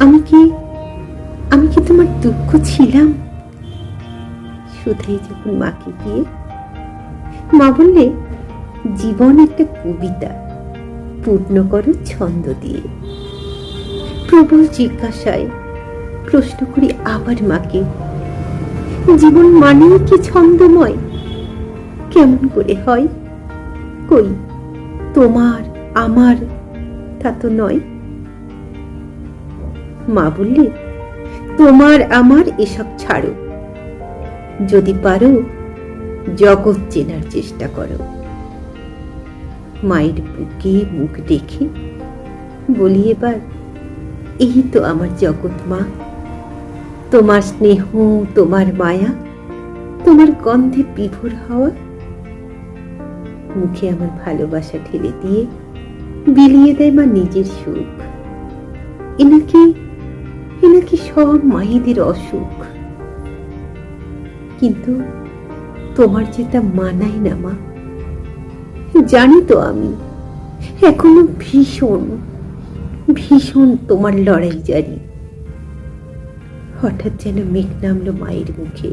আমি কি আমি কি তোমার দুঃখ ছিলাম? শুধাই যখন মাকে গিয়ে, মা বললে, জীবন একটা কবিতা, পূর্ণ করো ছন্দ দিয়ে। প্রবল জিজ্ঞাসায় প্রশ্ন করি আবার মাকে, জীবন মানেই কি ছন্দময়? কেমন করে হয়? কই, তোমার, আমার, তা তো নয়। মা বললে, তোমার আমার এসব ছাড়ো। যদি পারো, জগৎ চেনার চেষ্টা করো। মায়ের বুকে মুখ দেখে বলি এবার, এই তো আমার জগৎ মা। তোমার স্নেহ, তোমার মায়া, তোমার গন্ধে বিভোর হওয়া। মুখে আমার ভালোবাসা ঢেলে দিয়ে বিলিয়ে দেয় মা নিজের সুখ। এনাকি এনাকি সব মায়েদের অসুখ? কিন্তু তোমার যেটা মানায় না মা, জানি তো আমি, এখনও ভীষণ ভীষণ তোমার লড়াই জারি হঠাৎ যেন মেঘ নামলো মায়ের মুখে।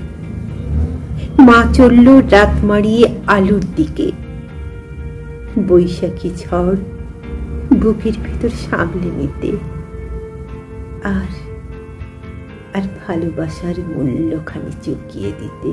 মা চলল রাত মারিয়ে আলুর দিকে। বৈশাখী ঝড় বুকের ভিতর সামলে নিতে। আর আর ভালোবাসার মূল্যখানি চুকিয়ে দিতে